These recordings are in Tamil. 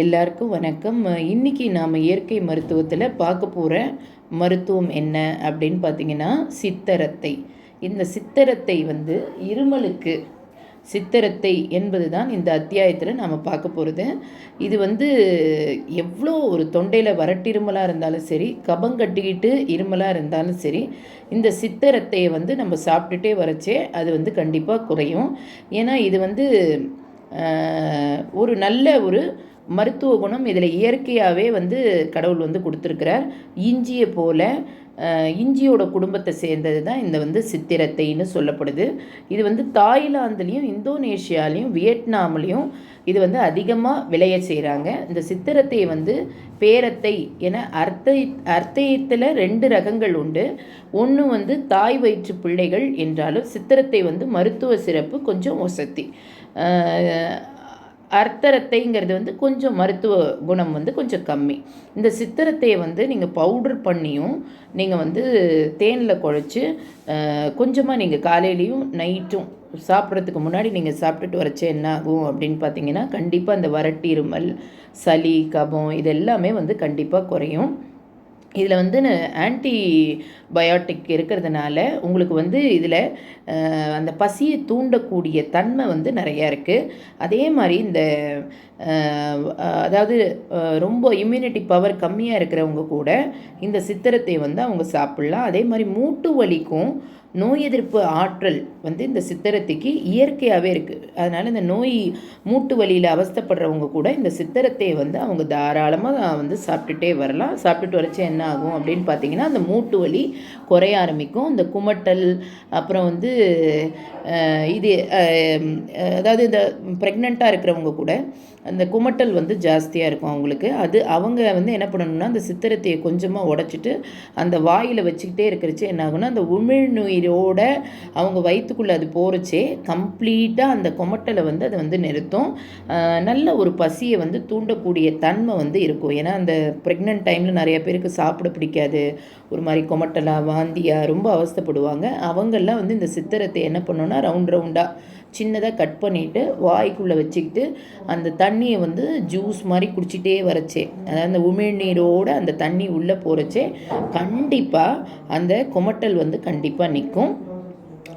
எல்லாருக்கும் வணக்கம். இன்றைக்கி நாம் இயற்கை மருத்துவத்தில் பார்க்க போகிற மருத்துவம் என்ன அப்படின்னு பார்த்தீங்கன்னா சித்தரத்தை. இந்த சித்தரத்தை வந்து இருமலுக்கு சித்தரத்தை என்பது தான் இந்த அத்தியாயத்தில் நாம் பார்க்க போகிறது இது வந்து எவ்வளோ ஒரு தொண்டையில் வரட்டிருமலாக இருந்தாலும் சரி கபம் கட்டிக்கிட்டு இருமலாக இருந்தாலும் சரி இந்த சித்தரத்தையை வந்து நம்ம சாப்பிட்டுட்டே வரச்சே அது வந்து கண்டிப்பாக குறையும். ஏன்னா இது வந்து ஒரு நல்ல ஒரு மருத்துவ குணம் இதில் இயற்கையாகவே வந்து கடவுள் வந்து கொடுத்துருக்கிறார். இஞ்சியை போல் இஞ்சியோட குடும்பத்தை சேர்ந்தது தான் இந்த வந்து சித்திரத்தைன்னு சொல்லப்படுது. இது வந்து தாய்லாந்துலேயும் இந்தோனேஷியாலையும் வியட்நாம்லேயும் இது வந்து அதிகமாக விளைய செய்கிறாங்க இந்த சித்திரத்தை வந்து பேரத்தை என அர்த்த அர்த்தயத்தில் ரெண்டு ரகங்கள் உண்டு. ஒன்று வந்து தாய் வயிற்று பிள்ளைகள் என்றாலும் சித்திரத்தை வந்து மருத்துவ சிறப்பு கொஞ்சம் வசதி. அர்த்தரத்தைங்கிறது வந்து கொஞ்சம் மருத்துவ குணம் வந்து கொஞ்சம் கம்மி. இந்த சித்திரத்தையை வந்து நீங்கள் பவுடர் பண்ணியும் நீங்கள் வந்து தேனில் குழச்சி கொஞ்சமாக நீங்கள் காலையிலையும் நைட்டும் சாப்பிட்றதுக்கு முன்னாடி நீங்கள் சாப்பிட்டுட்டு வரச்சே என்ன ஆகும் அப்படின்னு பார்த்தீங்கன்னா கண்டிப்பாக அந்த வறட்டி இருமல் சளி கபம் இது எல்லாமே வந்து கண்டிப்பாக குறையும். இதில் வந்து ஆன்டி பயோட்டிக் இருக்கிறதுனால உங்களுக்கு வந்து இதில் அந்த பசியை தூண்டக்கூடிய தன்மை வந்து நிறையா இருக்குது அதே மாதிரி இந்த அதாவது ரொம்ப இம்யூனிட்டி பவர் கம்மியாக இருக்கிறவங்க கூட இந்த சித்திரத்தை வந்து அவங்க சாப்பிட்லாம். அதே மாதிரி மூட்டு வலிக்கும் நோய் எதிர்ப்பு ஆற்றல் வந்து இந்த சித்திரத்தைக்கு இயற்கையாகவே இருக்குது அதனால் இந்த நோய் மூட்டு வலியில் அவஸ்தப்படுறவங்க கூட இந்த சித்திரத்தை வந்து அவங்க தாராளமாக வந்து சாப்பிட்டுட்டே வரலாம். சாப்பிட்டுட்டு வரச்சு என்ன ஆகும் அப்படின்னு பார்த்தீங்கன்னா அந்த மூட்டு வலி குறைய ஆரம்பிக்கும். இந்த குமட்டல் அப்புறம் வந்து இது அதாவது இந்த ப்ரெக்னெண்ட்டாக இருக்கிறவங்க கூட அந்த குமட்டல் வந்து ஜாஸ்தியாக இருக்கும் அவங்களுக்கு. அது அவங்க வந்து என்ன பண்ணணும்னா அந்த சித்திரத்தையை கொஞ்சமாக உடச்சிட்டு அந்த வாயில் வச்சுக்கிட்டே இருக்கிறச்சு என்ன ஆகுனா அந்த உமிழ்நுயிரோட அவங்க வயிற்றுக்குள்ளே அது போகிறச்சே கம்ப்ளீட்டாக அந்த குமட்டலை வந்து அதை வந்து நிறுத்தும். நல்ல ஒரு பசியை வந்து தூண்டக்கூடிய தன்மை வந்து இருக்கும். ஏன்னா அந்த ப்ரெக்னென்ட் டைமில் நிறைய பேருக்கு சாப்பிட பிடிக்காது. ஒரு மாதிரி கொமட்டலாக வாந்தியாக ரொம்ப அவஸ்தப்படுவாங்க. அவங்கெல்லாம் வந்து இந்த சித்திரத்தை என்ன பண்ணோன்னா ரவுண்ட் ரவுண்டாக சின்னதாக கட் பண்ணிவிட்டு வாய்க்குள்ளே வச்சுக்கிட்டு அந்த தண்ணியை வந்து ஜூஸ் மாதிரி குடிச்சிட்டே வரச்சே. அதாவது அந்த உமிழ்நீரோடு அந்த தண்ணி உள்ளே போகிறச்சே கண்டிப்பாக அந்த கொமட்டல் வந்து கண்டிப்பாக நிற்கும்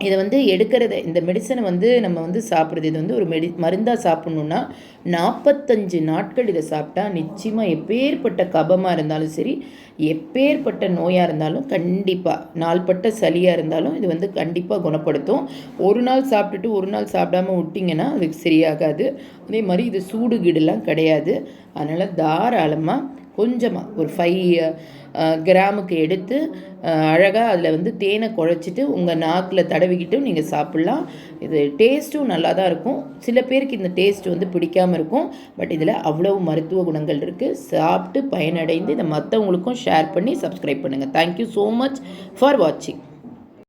இதை வந்து எடுக்கிறத இந்த மெடிசனை வந்து நம்ம வந்து சாப்பிட்றது இது வந்து ஒரு மெடி மருந்தாக சாப்பிட்ணுன்னா நாற்பத்தஞ்சு நாட்கள் இதை சாப்பிட்டா நிச்சயமாக எப்பேற்பட்ட கபமாக இருந்தாலும் சரி எப்பேற்பட்ட நோயாக இருந்தாலும் கண்டிப்பாக நாள்பட்ட சளியாக இருந்தாலும் இது வந்து கண்டிப்பாக குணப்படுத்தும். ஒரு நாள் சாப்பிட்டுட்டு ஒரு நாள் சாப்பிடாம விட்டிங்கன்னா அதுக்கு சரியாகாது. அதே மாதிரி இது சூடு கீடுலாம் கிடையாது. அதனால் தாராளமாக கொஞ்சமாக ஒரு ஃபைவ் கிராமுக்கு எடுத்து அழகாக அதில் வந்து தேனை குழச்சிட்டு உங்கள் நாக்கில் தடவிக்கிட்டு நீங்கள் சாப்பிட்லாம். இது டேஸ்ட்டும் நல்லா தான் இருக்கும். சில பேருக்கு இந்த டேஸ்ட் வந்து பிடிக்காமல் இருக்கும். பட் இதில் அவ்வளோ மருத்துவ குணங்கள் இருக்குது சாப்பிட்டு பயனடைந்து இதை மற்றவங்களுக்கும் ஷேர் பண்ணி சப்ஸ்கிரைப் பண்ணுங்கள் தேங்க்யூ ஸோ மச் ஃபார் வாட்சிங்